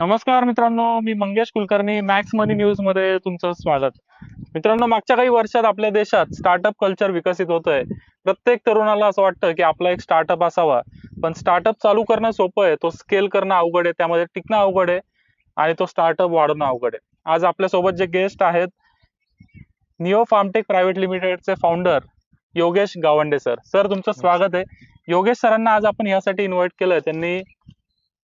नमस्कार मित्रांनो मी मंगेश कुलकर्णी मॅक्स मनी न्यूजमध्ये तुमचं स्वागत. मित्रांनो मागच्या काही वर्षात आपल्या देशात स्टार्टअप कल्चर विकसित होत आहे प्रत्येक तरुणाला असं वाटतं की आपला एक स्टार्टअप असावा. पण स्टार्टअप चालू करणं सोपं आहे तो स्केल करणं अवघड आहे त्यामध्ये टिकणं अवघड आहे आणि तो स्टार्टअप वाढवणं अवघड आहे. आज आपल्यासोबत जे गेस्ट आहेत निओ फार्मटेक प्रायव्हेट लिमिटेडचे founder Yogesh Gawande sir sir तुमचं स्वागत आहे. योगेश सरांना आज आपण यासाठी इन्व्हाइट केलं त्यांनी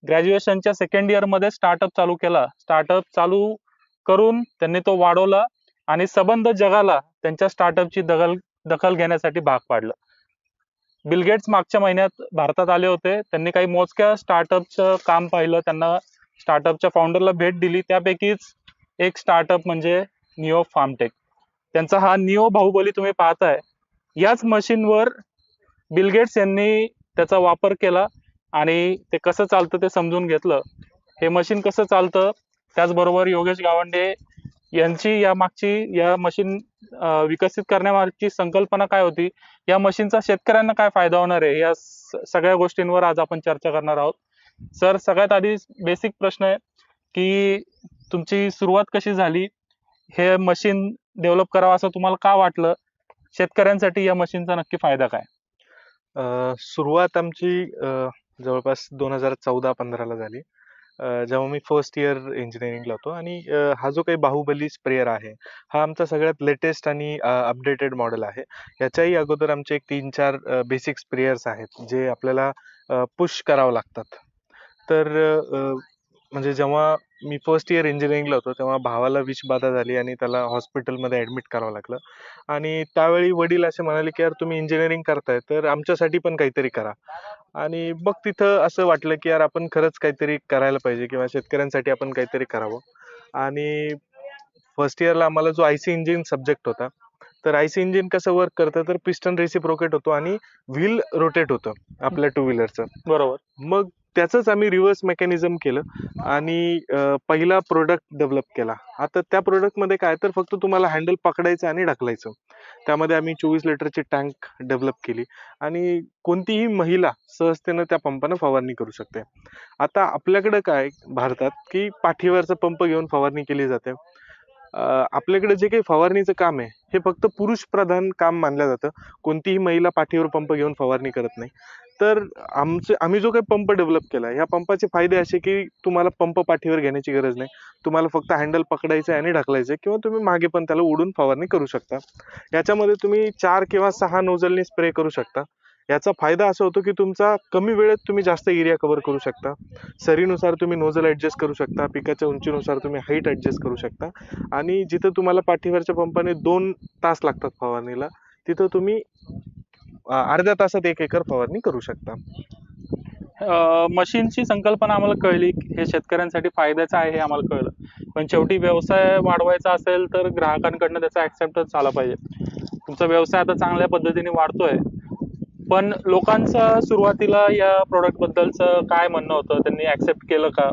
ग्रॅज्युएशनच्या सेकंड इयरमध्ये स्टार्टअप चालू केला. स्टार्टअप चालू करून त्यांनी तो वाढवला आणि सबंध जगाला त्यांच्या स्टार्टअपची दखल दखल घेण्यासाठी भाग पाडलं. बिलगेट्स मागच्या महिन्यात भारतात आले होते. त्यांनी काही मोजक्या स्टार्टअपचं काम पाहिलं. त्यांना स्टार्टअपच्या फाउंडरला भेट दिली. त्यापैकीच एक स्टार्टअप म्हणजे निओ फार्मटेक त्यांचा हा निओ बाहुबली तुम्ही पाहताय. याच मशीनवर बिलगेट्स यांनी त्याचा वापर केला. आणि ते कसं चालतं ते समजून घेतलं. हे मशीन कसं चालतं त्याचबरोबर योगेश गावंडे यांची या मागची या मशीन विकसित करण्यामागची संकल्पना काय होती? या मशीनचा शेतकऱ्यांना काय फायदा होणार आहे? या सगळ्या गोष्टींवर आज आपण चर्चा करणार आहोत. सर सगळ्यात आधी बेसिक प्रश्न आहे की तुमची सुरुवात कशी झाली? हे मशीन डेव्हलप करावं असं तुम्हाला का वाटलं? शेतकऱ्यांसाठी या मशीनचा नक्की फायदा काय? सुरुवात आमची जवळपास दोन हजार चौदा पंधराला झाली. जेव्हा मी फर्स्ट इयर इंजिनिअरिंगला होतो आणि हा जो काही बाहुबली स्प्रेअर आहे हा आमचा सगळ्यात लेटेस्ट आणि अपडेटेड मॉडेल आहे. याच्याही अगोदर आमचे एक तीन चार बेसिक स्प्रेयर्स आहेत जे आपल्याला पुश करावं लागतात. तर म्हणजे जेव्हा मी फर्स्ट इयर इंजिनिअरिंगला होतो तेव्हा भावाला विषबाधा झाली आणि त्याला हॉस्पिटलमध्ये ॲडमिट करावं लागलं. आणि त्यावेळी वडील असे म्हणाले की यार तुम्ही इंजिनिअरिंग करताय तर आमच्यासाठी पण काहीतरी करा. आणि मग तिथं असं वाटलं की यार आपण खरंच काहीतरी करायला पाहिजे किंवा शेतकऱ्यांसाठी आपण काहीतरी करावं. आणि फर्स्ट इयरला आम्हाला जो आय सी इंजिन सब्जेक्ट होता तर आय सी इंजिन कसं वर्क करतं तर पिस्टन रेसिप्रोकेट होतो आणि व्हील रोटेट होतं आपल्या टू व्हीलरचं बरोबर. मग त्याचंच आम्ही रिव्हर्स मेकॅनिझम केलं. आणि पहिला प्रोडक्ट डेव्हलप केला. आता त्या प्रोडक्टमध्ये काय तर फक्त तुम्हाला हँडल पकडायचं आणि ढकलायचं. त्यामध्ये आम्ही चोवीस लिटरची टँक डेव्हलप केली. आणि कोणतीही महिला सहजतेनं त्या पंपानं फवारणी करू शकते. आता आपल्याकडं काय भारतात की पाठीवरचा पंप घेऊन फवारणी केली जाते. आपल्याकडे जे काही फवारणीचं काम आहे हे फक्त पुरुष प्रधान काम मानलं जातं. कोणतीही महिला पाठीवर पंप घेऊन फवारणी करत नाही. तर आमचे आम्ही जो काही पंप डेव्हलप केला ह्या पंपाचे फायदे असे की तुम्हाला पंप पाठीवर घेण्याची गरज नाही. तुम्हाला फक्त हँडल पकडायचं आहे आणि ढकलायचं किंवा तुम्ही मागे पण त्याला उडून फवारणी करू शकता. याच्यामध्ये तुम्ही चार किंवा सहा नोझलने स्प्रे करू शकता. याचा फायदा असा होतो की तुमचा कमी वेळेत तुम्ही जास्त एरिया कव्हर करू शकता. सरीनुसार तुम्ही नोझल ऍडजस्ट करू शकता पिकाच्या उंचीनुसार तुम्ही हाईट ऍडजस्ट करू शकता. आणि जिथं तुम्हाला पाठीवरच्या पंपाने दोन तास लागतात फवारणीला तिथं तुम्ही अर्ध्या तासात एक एकर फवारणी करू शकता. मशीनची संकल्पना आम्हाला कळली हे शेतकऱ्यांसाठी फायद्याचं आहे हे आम्हाला कळलं. पण शेवटी व्यवसाय वाढवायचा असेल तर ग्राहकांकडनं त्याचा ऍक्सेप्टन्स आला पाहिजे. तुमचा व्यवसाय आता चांगल्या पद्धतीने वाढतोय. पण लोकांचं सुरुवातीला या प्रोडक्ट बद्दलचं काय म्हणणं होतं? त्यांनी ऍक्सेप्ट केलं का?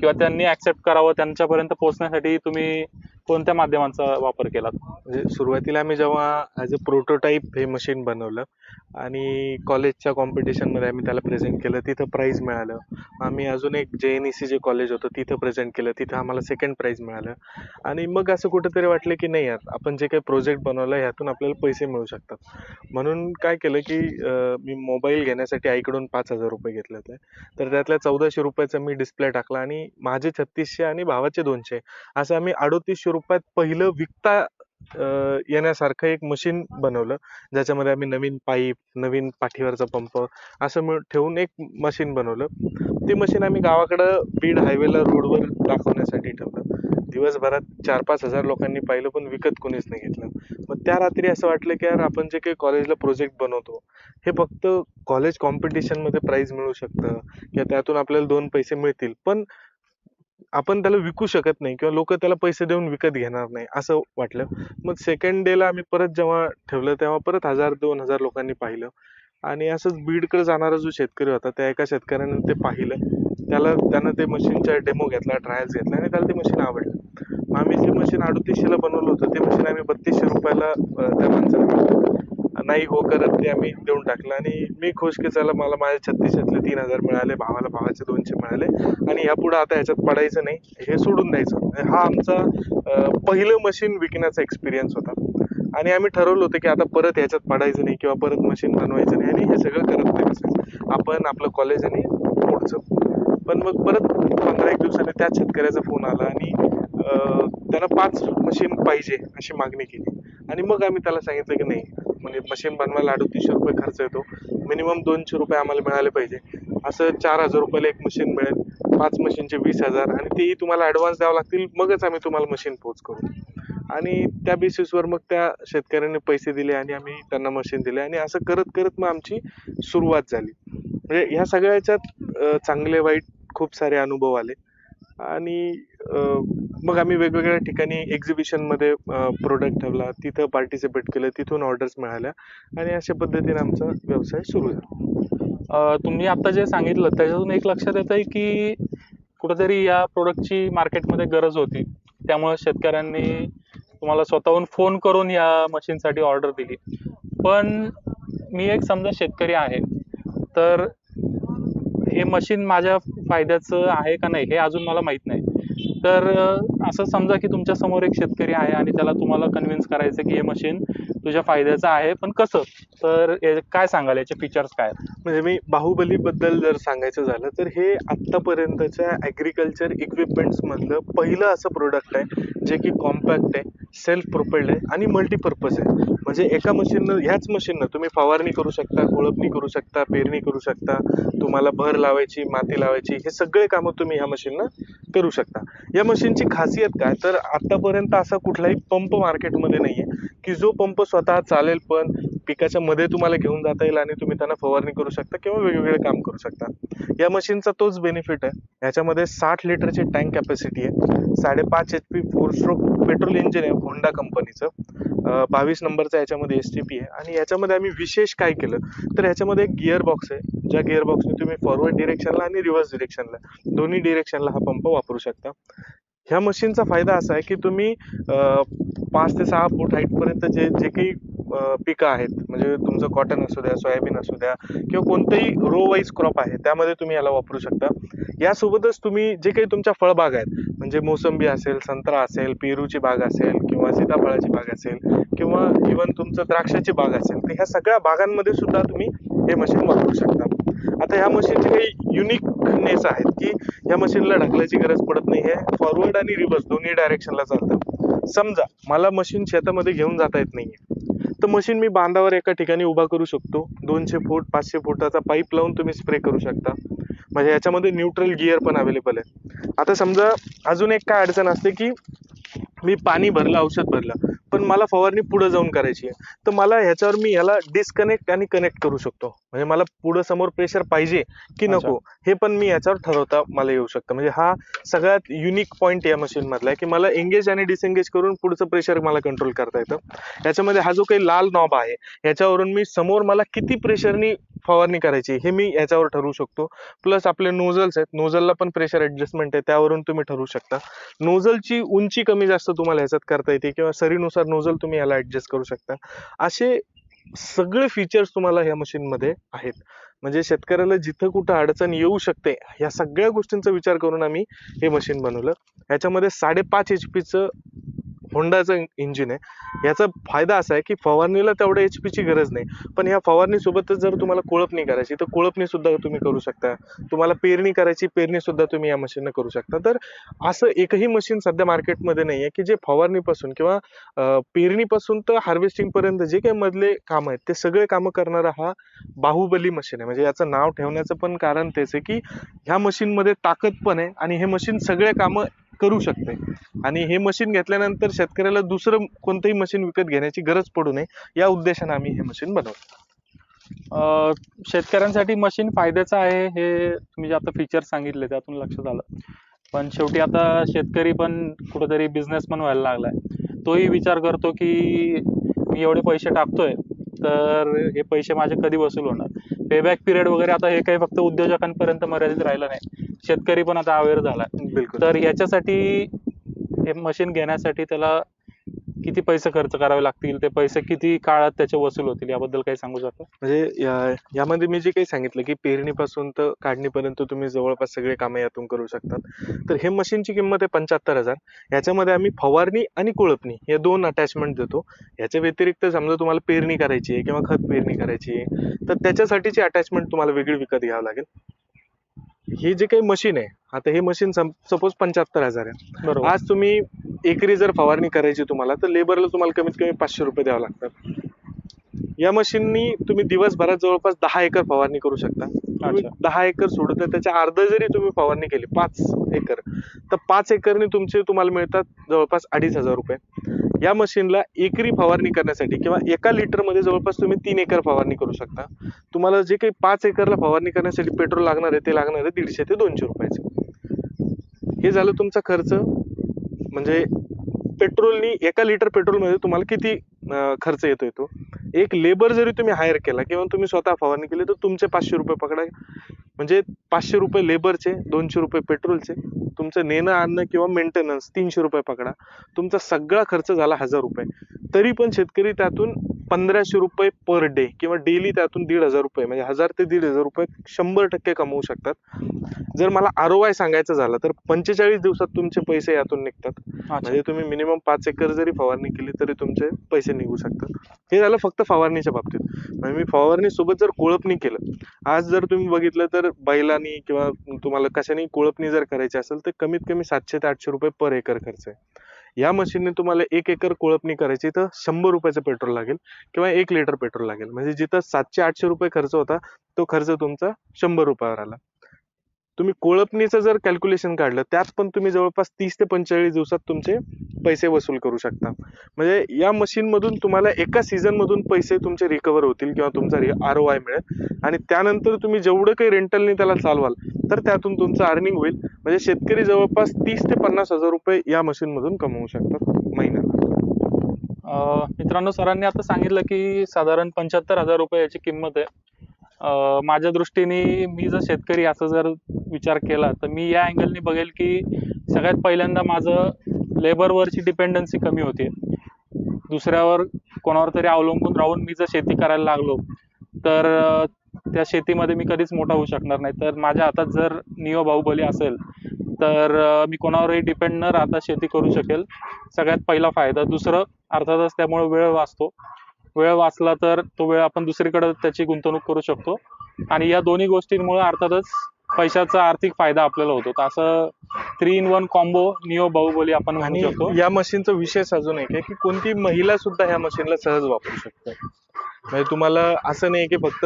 किंवा त्यांनी ऍक्सेप्ट करावं? त्यांच्यापर्यंत पोहोचण्यासाठी तुम्ही कोणत्या माध्यमांचा वापर केला? म्हणजे सुरुवातीला आम्ही जेव्हा ॲज अ प्रोटोटाईप हे मशीन बनवलं आणि कॉलेजच्या कॉम्पिटिशनमध्ये आम्ही त्याला प्रेझेंट केलं तिथं प्राईज मिळालं. आम्ही अजून एक जे एन ई सी जे कॉलेज होतं तिथं प्रेझेंट केलं तिथं आम्हाला सेकंड प्राईज मिळालं. आणि मग असं कुठंतरी वाटलं की नाही यार आपण जे काही प्रोजेक्ट बनवलं ह्यातून आपल्याला पैसे मिळू शकतात. म्हणून काय केलं की मी मोबाईल घेण्यासाठी आईकडून पाच हजार रुपये घेतले होते. तर त्यातल्या चौदाशे रुपयाचा मी डिस्प्ले टाकला आणि माझे छत्तीसशे आणि भावाचे दोनशे असं आम्ही अडोतीसशे रुपयात पहिलं विकता येण्यासारखं एक मशीन बनवलं. ज्याच्यामध्ये आम्ही नवीन पाईप नवीन पाठीवरचा पंप असं मिळून ठेवून एक मशीन बनवलं. ते मशीन आम्ही गावाकडं बीड हायवेला रोडवर दाखवण्यासाठी ठेवलं. दिवसभरात चार पाच हजार लोकांनी पाहिलं पण विकत कोणीच नाही घेतलं. मग त्या रात्री असं वाटलं की यार आपण जे काही कॉलेजला प्रोजेक्ट बनवतो हे फक्त कॉलेज कॉम्पिटिशनमध्ये प्राईज मिळू शकतं. किंवा त्यातून आपल्याला दोन पैसे मिळतील. पण आपण त्याला विकू शकत नाही किंवा लोक त्याला पैसे देऊन विकत घेणार नाही असं वाटलं. मग सेकंड डेला आम्ही परत जेव्हा ठेवलं तेव्हा परत हजार दोन हजार लोकांनी पाहिलं. आणि असंच बीडकडे जाणारा जो शेतकरी होता त्या एका शेतकऱ्याने ते पाहिलं. त्याला त्यानं ते मशीनचा डेमो घेतला ट्रायल्स घेतला आणि त्याला ते मशीन आवडलं. आम्ही जे मशीन अडतीसशेला बनवलं होतं ते मशीन आम्ही बत्तीसशे रुपयाला त्या माणसाला नाही हो करत ते आम्ही देऊन टाकलं. आणि मी खुश की चला मला माझ्या छत्तीसातले तीन हजार मिळाले भावाला भावाचे दोनशे मिळाले. आणि यापुढे आता ह्याच्यात पडायचं नाही हे सोडून द्यायचं. हा आमचा पहिलं मशीन विकण्याचा एक्सपिरियन्स होता. आणि आम्ही ठरवलं होतं की आता परत ह्याच्यात पडायचं नाही किंवा परत मशीन बनवायचं नाही. आणि हे सगळं करत नाही आपण आपलं कॉलेज आणि पुढचं. पण मग परत पंधरा एक दिवसाने त्याच शेतकऱ्याचा फोन आला आणि त्यांना पाच मशीन पाहिजे अशी मागणी केली. आणि मग आम्ही त्याला सांगितलं की नाही म्हणजे मशीन बनवायला अडतीसशे रुपये खर्च येतो. मिनिमम दोनशे रुपये आम्हाला मिळाले पाहिजे. असं चार हजार रुपयाला एक मशीन मिळेल. पाच मशीनचे वीस हजार आणि तेही तुम्हाला ॲडव्हान्स द्यावं लागतील. मगच आम्ही तुम्हाला मशीन पोच करू. आणि त्या बेसिसवर मग त्या शेतकऱ्यांनी पैसे दिले आणि आम्ही त्यांना मशीन दिले. आणि असं करत करत मग आमची सुरुवात झाली. म्हणजे ह्या सगळ्याच्यात चांगले वाईट खूप सारे अनुभव आले. आणि मग आम्ही वेगवेगळ्या ठिकाणी एक्झिबिशनमध्ये प्रोडक्ट ठेवला. तिथं पार्टिसिपेट केलं तिथून ऑर्डर्स मिळाल्या आणि अशा पद्धतीने आमचा व्यवसाय सुरू झाला. तुम्ही आता जे सांगितलं त्याच्यातून एक लक्षात येत आहे की कुठेतरी या प्रोडक्टची मार्केटमध्ये गरज होती. त्यामुळे शेतकऱ्यांनी तुम्हाला स्वतःहून फोन करून या मशीनसाठी ऑर्डर दिली. पण मी एक समजा शेतकरी आहे तर हे मशीन माझ्या फायद्याचं आहे का नाही हे अजून मला माहीत नाही. तर असं समजा की तुमच्यासमोर एक शेतकरी आहे आणि त्याला तुम्हाला कन्व्हिन्स करायचं की हे मशीन तुझ्या फायद्याचं आहे पण कसं? तर काय सांगाल? याचे फीचर्स काय म्हणजे मी बाहुबली बद्दल जर सांगायचं झालं तर हे आतापर्यंतच्या ऍग्रिकल्चर इक्विपमेंट्स मधलं पहिलं असं प्रोडक्ट आहे जे की कॉम्पॅक्ट आहे सेल्फ प्रोपेल्ड आहे आणि मल्टीपर्पज आहे. म्हणजे एका मशीननं ह्याच मशीननं तुम्ही फवारणी करू शकता कोळपणी करू शकता पेरणी करू शकता तुम्हाला भर लावायची माती लावायची हे सगळे कामं तुम्ही ह्या मशीननं करू शकता. या मशीनची खासियत काय? तर आतापर्यंत असा कुठलाही पंप मार्केटमध्ये नाहीये की जो पंप स्वतः चालेल पण पिकाच्या मध्ये तुम्हाला घेऊन जाता येईल आणि तुम्ही त्यांना फवारणी करू शकता किंवा वेगवेगळे काम करू शकता. या मशीनचा तोच बेनिफिट आहे. याच्यामध्ये साठ लिटरची टँक कॅपॅसिटी आहे. साडेपाच H P four stroke petrol engine आहे होंडा कंपनीचं बावीस नंबरचा याच्यामध्ये एस टी पी आहे. आणि याच्यामध्ये आम्ही विशेष काय केलं? तर याच्यामध्ये एक गिअर बॉक्स आहे. ज्या गिअर बॉक्सने तुम्ही फॉरवर्ड डिरेक्शनला आणि रिव्हर्स डिरेक्शनला दोन्ही डिरेक्शनला हा पंप वापरू शकता. ह्या मशीनचा फायदा असा आहे की तुम्ही पाच ते सहा फूट हाईटपर्यंत जे जे काही पिकं आहेत म्हणजे तुमचं कॉटन असू द्या सोयाबीन असू द्या किंवा कोणतंही रो वाईज क्रॉप आहे त्यामध्ये तुम्ही याला वापरू शकता. यासोबतच तुम्ही जे काही तुमच्या फळबाग आहेत म्हणजे मोसंबी असेल संत्रा असेल पेरूची बाग असेल किंवा सीताफळाची बाग असेल किंवा इवन तुमचं द्राक्षाची बाग असेल तर ह्या सगळ्या बागांमध्ये सुद्धा तुम्ही हे मशीन वापरू शकता. आता ह्या मशीनचे काही युनिक युनिकनेस आहेत की या मशीनला ढकलायची गरज पडत नाही. हे फॉरवर्ड आणि रिव्हर्स दोन्ही डायरेक्शनला चालतं. समजा मला मशीन शेतामध्ये घेऊन जाता येत नाहीये. तर मशीन मी बांधावर एका ठिकाणी उभा करू शकतो. दोनशे फूट पाचशे फुटाचा पाईप लावून तुम्ही स्प्रे करू शकता. म्हणजे याच्यामध्ये न्यूट्रल गिअर पण अवेलेबल आहे. आता समजा अजून एक काय अडचण असते की मी पाणी भरलं औषध भरलं. पण मला फवारणी पुढे जाऊन करायची आहे. तर मला ह्याच्यावर मी ह्याला डिस्कनेक्ट आणि कनेक्ट करू शकतो. म्हणजे मला पुढे समोर प्रेशर पाहिजे की नको हे पण मी याच्यावर ठरवता मला येऊ शकतं. म्हणजे हा सगळ्यात युनिक पॉईंट या मशीन मधला आहे की मला एंगेज आणि डिसएंगेज करून पुढचं प्रेशर मला कंट्रोल करता येतं. याच्यामध्ये हा जो काही लाल नॉब आहे याच्यावरून मी समोर मला किती प्रेशरनी फवारणी करायची हे मी याच्यावर ठरवू शकतो. प्लस आपले नोझल्स आहेत नोझलला पण प्रेशर ऍडजस्टमेंट आहे त्यावरून तुम्ही ठरवू शकता. नोझलची उंची कमी जास्त तुम्हाला ह्याच्यात करता येते किंवा सरीनुसार नोझल तुम्ही याला ॲडजस्ट करू शकता. असे सगळे फीचर्स तुम्हाला ह्या मशीनमध्ये मध्ये आहेत. म्हणजे शेतकऱ्याला जिथं कुठं अडचण येऊ शकते या सगळ्या गोष्टींचा विचार करून आम्ही हे मशीन बनवलं. याच्यामध्ये साडेपाच एच पीचं होंडाचं इंजिन आहे. याचा फायदा असा आहे की फवारणीला तेवढ्या एच पीची गरज नाही. पण या फवारणीसोबतच जर तुम्हाला कोळपणी करायची तर कोळपणी सुद्धा तुम्ही करू शकता. तुम्हाला पेरणी करायची पेरणी सुद्धा तुम्ही या मशीननं करू शकता. तर असं एकही मशीन सध्या मार्केटमध्ये नाही आहे की जे फवारणीपासून किंवा पेरणीपासून तर हार्वेस्टिंगपर्यंत जे काही मधले काम आहेत ते सगळे कामं करणारा हा बाहुबली मशीन आहे. म्हणजे याचं नाव ठेवण्याचं पण कारण तेच आहे की ह्या मशीनमध्ये ताकद पण आहे आणि हे मशीन सगळे कामं करू शकते. आणि हे मशीन घेतल्यानंतर शेतकऱ्याला दुसरं कोणतंही मशीन विकत घेण्याची गरज पडू नये या उद्देशाने आम्ही हे मशीन बनवतो. शेतकऱ्यांसाठी मशीन फायद्याचं आहे हे तुम्ही जे आता फीचर सांगितले त्यातून लक्षात आलं. पण शेवटी आता शेतकरी पण कुठेतरी बिझनेस पण व्हायला लागलाय. तोही विचार करतो की मी एवढे पैसे टाकतोय तर हे पैसे माझे कधी वसूल होणार? पेबॅक पिरियड वगैरे आता हे काही फक्त उद्योजकांपर्यंत मर्यादित राहिलं नाही. शेतकरी पण आता अवेअर झालाय. बिलकुल. तर याच्यासाठी हे मशीन घेण्यासाठी त्याला किती पैसे खर्च करावे लागतील? ते पैसे किती काळात त्याचे वसूल होतील? याबद्दल काही सांगू शकता? म्हणजे या- यामध्ये मी जे काही सांगितलं की पेरणीपासून तर काढणीपर्यंत तुम्ही जवळपास सगळे कामे यातून करू शकतात. तर हे मशीनची किंमत आहे पंच्याहत्तर हजार. याच्यामध्ये आम्ही फवारणी आणि कोळपणी हे दोन अटॅचमेंट देतो. याच्या व्यतिरिक्त समजा तुम्हाला पेरणी करायची आहे किंवा खत पेरणी करायची आहे तर त्याच्यासाठीची अटॅचमेंट तुम्हाला वेगळी विकत घ्यावं लागेल. हे जे काही मशीन आहे आता हे मशीन सपोज पंच्याहत्तर हजार आहे. बरोबर. आज तुम्ही एकरी जर फवारणी करायची तुम्हाला तर लेबरला तुम्हाला कमीत कमी पाचशे रुपये द्यावं लागतात. या मशीननी तुम्ही दिवसभरात जवळपास दहा एकर फवारणी करू शकता. दहा एकर सोडून तर त्याच्या अर्ध जरी तुम्ही फवारणी केली पाच एकर तर पाच एकरनी तुमचे तुम्हाला मिळतात जवळपास अडीच हजार रुपये. या मशीनला एकरी फवारणी करण्यासाठी किंवा एका लिटरमध्ये जवळपास तुम्ही तीन एकर फवारणी करू शकता. तुम्हाला जे काही पाच एकरला फवारणी करण्यासाठी पेट्रोल लागणार आहे ते लागणार आहे दीडशे ते दोनशे रुपयाचे. हे झालं तुमचा खर्च. म्हणजे पेट्रोलनी एका लिटर पेट्रोलमध्ये तुम्हाला किती खर्च येतो तो? एक लेबर जरी तुम्ही हायर केला किंवा तुम्ही स्वतः फवारणी केली तर तुमचे पाचशे रुपये पकडा. म्हणजे पाचशे रुपये लेबरचे दोनशे रुपये पेट्रोलचे तुमचं नेणं आणणं किंवा मेंटेनन्स तीनशे रुपये पकडा. तुमचा सगळा खर्च झाला हजार रुपये. तरी पण शेतकरी त्यातून पंधराशे रुपये पर डे किंवा डेली त्यातून दीड हजार रुपये म्हणजे हजार ते दीड हजार रुपये शंभर टक्के कमवू शकतात. जर मला आर ओ सांगायचं झालं तर पंचेचाळीस दिवसात तुमचे पैसे यातून निघतात. म्हणजे तुम्ही मिनिमम पाच एकर जरी फवारणी केली तरी तुमचे पैसे निघू शकतात. हे झालं फक्त फवारणीच्या बाबतीत. म्हणजे मी फवारणी सोबत जर कोळपणी केलं आज जर तुम्ही बघितलं तर बैलानी किंवा तुम्हाला कशाने कोळपणी जर करायची असेल तर कमीत कमी सातशे ते आठशे रुपये पर एकर खर्च आहे. या मशीनने तुम्हाला एक एकर कोळपणी करायची तर शंभर रुपयाचं पेट्रोल लागेल किंवा एक लिटर पेट्रोल लागेल. म्हणजे जिथं सातशे आठशे रुपये खर्च होता तो खर्च तुमचा शंभर रुपयावर आला. तुम्ही कोळपणीचं जर कॅल्क्युलेशन काढलं त्यात पण तुम्ही जवळपास तीस ते पंचेचाळीस दिवसात तुमचे पैसे वसूल करू शकता. म्हणजे या मशीन मधून तुम्हाला एका सीझन मधून पैसे तुमचे रिकवर होतील किंवा तुमचा आर ओ आय मिळेल. आणि त्यानंतर तुम्ही जेवढं काही रेंटलने त्याला चालवाल तर त्यातून तुमचं अर्निंग होईल. म्हणजे शेतकरी जवळपास तीस ते पन्नास हजार रुपये या मशीन मधून कमवू शकतात महिन्याला. मित्रांनो सरांनी आता सांगितलं की साधारण पंच्याहत्तर हजार रुपये याची किंमत आहे. माझ्या दृष्टीने मी जर शेतकरी असं जर विचार केला तर मी या अँगलने बघेल की सगळ्यात पहिल्यांदा माझं लेबरवरची डिपेंडन्सी कमी होते. दुसऱ्यावर कोणावर तरी अवलंबून राहून मी जर शेती करायला लागलो तर त्या शेतीमध्ये मी कधीच मोठा होऊ शकणार नाही. तर माझ्या हातात जर नियो बाहुबली असेल तर मी कोणावरही डिपेंड न राहता शेती करू शकेल. सगळ्यात पहिला फायदा दुसरं अर्थातच त्यामुळे वेळ वाचतो. वेळ वाचला तर तो वेळ आपण दुसरीकडे त्याची गुंतवणूक करू शकतो. आणि या दोन्ही गोष्टींमुळे अर्थातच पैशाचा आर्थिक फायदा आपल्याला होतो. असं three in one combo Neo Baahubali आपण म्हणू शकतो. या मशीनचा विशेष अजून एक आहे की कोणती महिला सुद्धा ह्या मशीनला सहज वापरू शकते म्हणजे तुम्हाला असं नाही की फक्त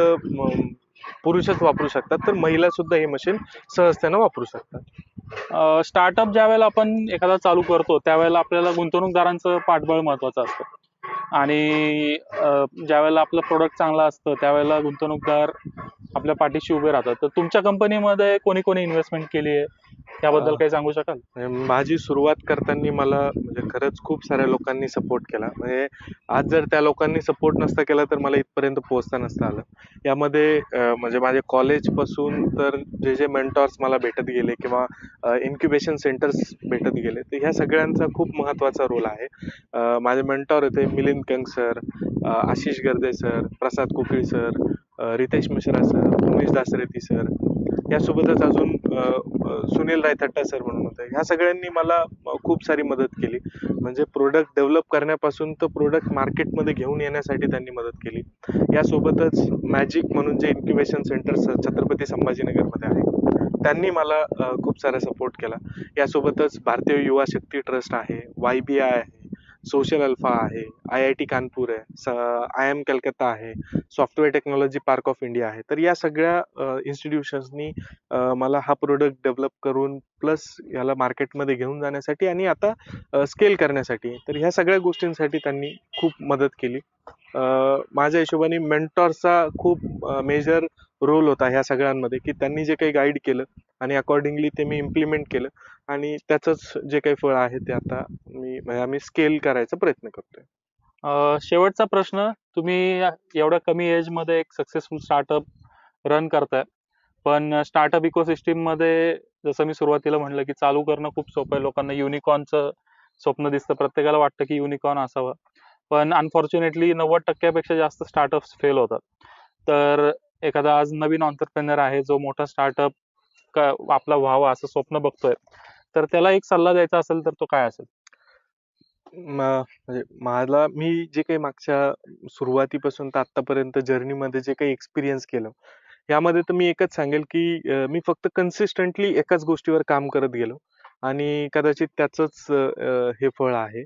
पुरुषच वापरू शकतात तर महिला सुद्धा हे मशीन सहजतेनं वापरू शकतात. स्टार्टअप ज्या वेळेला आपण एखादा चालू करतो त्यावेळेला आपल्याला गुंतवणूकदारांचं पाठबळ महत्वाचं असतं. आणि ज्यावेळेला ज्या वेळेला आपलं प्रोडक्ट चांगलं असतं त्यावेळेला गुंतवणूकदार आपल्या पाठीशी उभे राहतात. तर तुमच्या कंपनीमध्ये कोणी कोणी इन्व्हेस्टमेंट केली आहे त्याबद्दल काही सांगू शकाल? म्हणजे माझी सुरुवात करताना मला म्हणजे खरंच खूप साऱ्या लोकांनी सपोर्ट केला. म्हणजे आज जर त्या लोकांनी सपोर्ट नसता केला तर मला इथपर्यंत पोहोचता नसतं आलं. यामध्ये म्हणजे माझे कॉलेजपासून तर जे जे मेंटॉर्स मला भेटत गेले किंवा इन्क्युबेशन सेंटर्स भेटत गेले तर ह्या सगळ्यांचा खूप महत्त्वाचा रोल आहे. माझे मेंटॉर होते Milind Kang sir Ashish Garde sir Prasad Kukali sir Ritesh Mishra sir Umesh Dasareti sir यासोबतच अजून सुनील रायथट्टा सर म्हणून होते. ह्या सगळ्यांनी मला खूप सारी मदत केली. म्हणजे प्रोडक्ट डेव्हलप करण्यापासून तर प्रोडक्ट मार्केटमध्ये घेऊन येण्यासाठी त्यांनी मदत केली. यासोबतच मॅजिक म्हणून जे इन्क्युबेशन सेंटर छत्रपती संभाजीनगरमध्ये आहे त्यांनी मला खूप सारा सपोर्ट केला. यासोबतच भारतीय युवा शक्ती ट्रस्ट आहे वाय बी आय आहे सोशल अल्फा आहे आय आय टी कानपूर आहे आय एम कलकत्ता आहे software technology park of India आहे. तर या सगळ्या इन्स्टिट्यूशन्सनी मला हा प्रोडक्ट डेव्हलप करून प्लस याला मार्केटमध्ये घेऊन जाण्यासाठी आणि आता स्केल करण्यासाठी. तर ह्या सगळ्या गोष्टींसाठी त्यांनी खूप मदत केली. माझ्या हिशोबाने मेंटॉरचा खूप मेजर रोल होता ह्या सगळ्यांमध्ये की त्यांनी जे काही गाईड केलं आणि अकॉर्डिंगली ते मी इम्प्लिमेंट केलं. आणि त्याचंच जे काही फळ आहे ते आता मी म्हणजे आम्ही स्केल करायचा प्रयत्न करतोय. शेवटचा प्रश्न तुम्ही एवढ्या कमी एजमध्ये एक सक्सेसफुल स्टार्टअप रन करताय. पण स्टार्टअप इकोसिस्टीममध्ये जसं मी सुरुवातीला म्हणलं की चालू करणं खूप सोपं आहे. लोकांना युनिकॉर्नचं स्वप्न दिसतं. प्रत्येकाला वाटतं की युनिकॉर्न असावं. पण अनफॉर्च्युनेटली नव्वद टक्क्यापेक्षा जास्त स्टार्टअप्स फेल होतात. तर एखादा आज नवीन ऑन्टरप्रेनर आहे जो मोठा स्टार्टअप आपला व्हावा असं स्वप्न बघतोय. तर त्याला एक सल्ला द्यायचा असेल तर तो काय असेल? म्हणजे मला मी जे काही मागच्या सुरुवातीपासून तर आतापर्यंत जर्नीमध्ये जे काही एक्सपिरियन्स केलं यामध्ये तर मी एकच सांगेल की मी फक्त कन्सिस्टंटली एकाच गोष्टीवर काम करत गेलो. आणि कदाचित त्याचंच हे फळ आहे.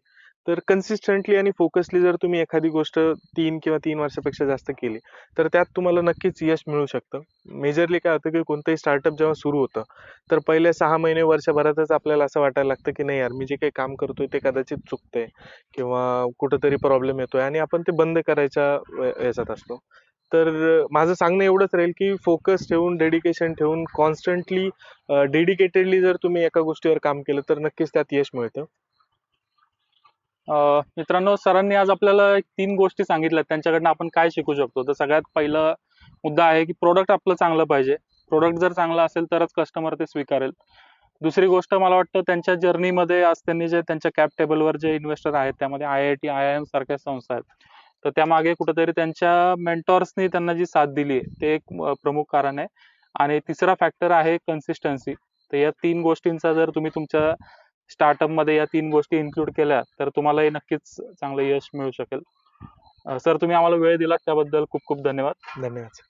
तर कन्सिस्टंटली आणि फोकसली जर तुम्ही एखादी गोष्ट तीन किंवा तीन वर्षापेक्षा जास्त केली तर त्यात तुम्हाला नक्कीच यश मिळू शकतं. मेजरली काय होतं की कोणतंही स्टार्टअप जेव्हा सुरू होतं तर पहिले सहा महिने वर्षभरातच आपल्याला असं वाटायला लागतं की नाही यार मी जे काही काम करतोय ते कदाचित चुकतंय किंवा कुठंतरी प्रॉब्लेम येतोय आणि आपण ते बंद करायच्या याच्यात असतो. तर माझं सांगणं एवढंच राहील की फोकस ठेवून डेडिकेशन ठेवून कॉन्स्टंटली डेडिकेटेडली जर तुम्ही एका गोष्टीवर काम केलं तर नक्कीच त्यात यश मिळतं. मित्रांनो सरांनी आज आपल्याला तीन गोष्टी सांगितल्या त्यांच्याकडनं आपण काय शिकू शकतो? तर सगळ्यात पहिला मुद्दा आहे की प्रोडक्ट आपलं चांगलं पाहिजे. प्रोडक्ट जर चांगलं असेल तरच कस्टमर ते स्वीकारेल. दुसरी गोष्ट मला वाटतं त्यांच्या जर्नीमध्ये आज त्यांनी जे त्यांच्या कॅप टेबलवर जे इन्व्हेस्टर आहेत त्यामध्ये I I T I I M सारख्या संस्था आहेत. तर त्यामागे कुठेतरी त्यांच्या मेंटॉर्सनी त्यांना जी साथ दिली आहे ते एक प्रमुख कारण आहे. आणि तिसरा फॅक्टर आहे कन्सिस्टन्सी तर या तीन गोष्टींचा जर तुम्ही तुमच्या स्टार्टअपमध्ये या तीन गोष्टी इन्क्लूड केल्या तर तुम्हाला नक्कीच चांगलं यश मिळू शकेल. सर तुम्ही आम्हाला वेळ दिला त्याबद्दल खूप खूप धन्यवाद. धन्यवाद